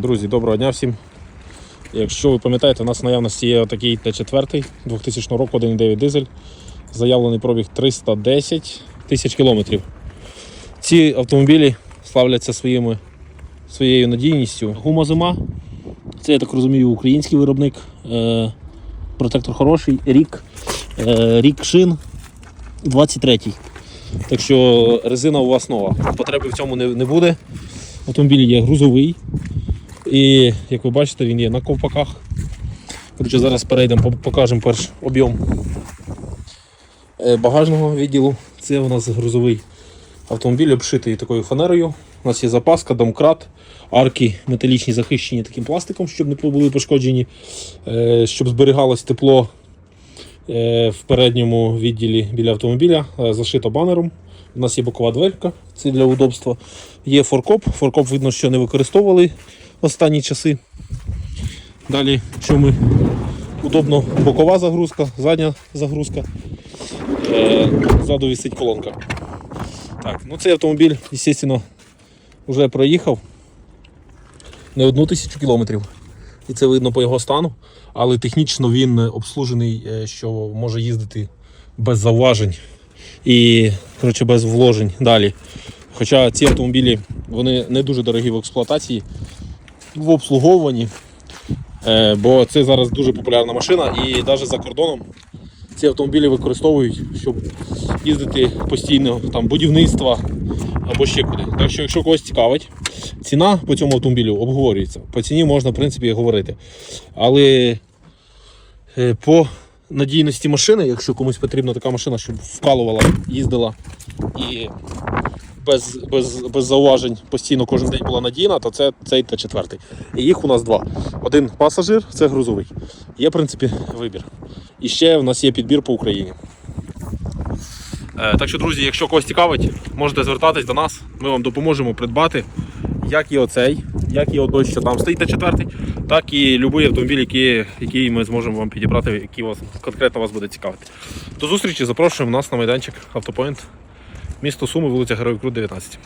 Друзі, доброго дня всім. Якщо ви пам'ятаєте, у нас в наявності є такий Т4 2000 року 1,9 дизель. Заявлений пробіг 310 тисяч кілометрів. Ці автомобілі славляться своїми, своєю надійністю. Гума зима. Це, я так розумію, український виробник. Е, протектор хороший, рік, е, рік шин 23-й. Так що резина у вас нова. Потреби в цьому не, не буде. Автомобіль є грузовий. І як ви бачите, він є на ковпаках. Коротше, зараз перейдемо, покажемо перш об'єм е, багажного відділу. Це у нас грузовий автомобіль, обшитий такою фанерою. У нас є запаска, домкрат, арки металічні захищені таким пластиком, щоб не були пошкоджені, е, щоб зберігалось тепло е, в передньому відділі біля автомобіля. Зашито банером. У нас є бокова дверка, це для удобства. Є форкоп. Форкоп видно, що не використовували останні часи. Далі, що ми удобно бокова загрузка, задня загрузка. Е, ззаду висить колонка. Так, ну цей автомобіль, звісно, вже проїхав не одну тисячу кілометрів. І це видно по його стану. Але технічно він обслужений, е, що може їздити без зауважень і коротше, без вложень далі. Хоча ці автомобілі вони не дуже дорогі в експлуатації, в обслуговуванні, е, бо це зараз дуже популярна машина і навіть за кордоном ці автомобілі використовують, щоб їздити постійно там будівництва або ще куди. Так що, якщо когось цікавить, ціна по цьому автомобілю обговорюється. По ціні можна, в принципі, говорити. Але е, по надійності машини, якщо комусь потрібна така машина, щоб вкалувала, їздила і без, без, без зауважень постійно кожен день була надійна, то це цей Т4. І їх у нас два. Один пасажир, це грузовий. Є, в принципі, вибір. І ще в нас є підбір по Україні. Е, Так що, друзі, якщо когось цікавить, можете звертатись до нас, ми вам допоможемо придбати як і оцей, як і той, що там стоїть Т4, так і будь-який автомобіль, який, який ми зможемо вам підібрати, який вас конкретно вас буде цікавити. До зустрічі, запрошуємо нас на майданчик Автопоінт, місто Суми, вулиця Героїв Крут, 19.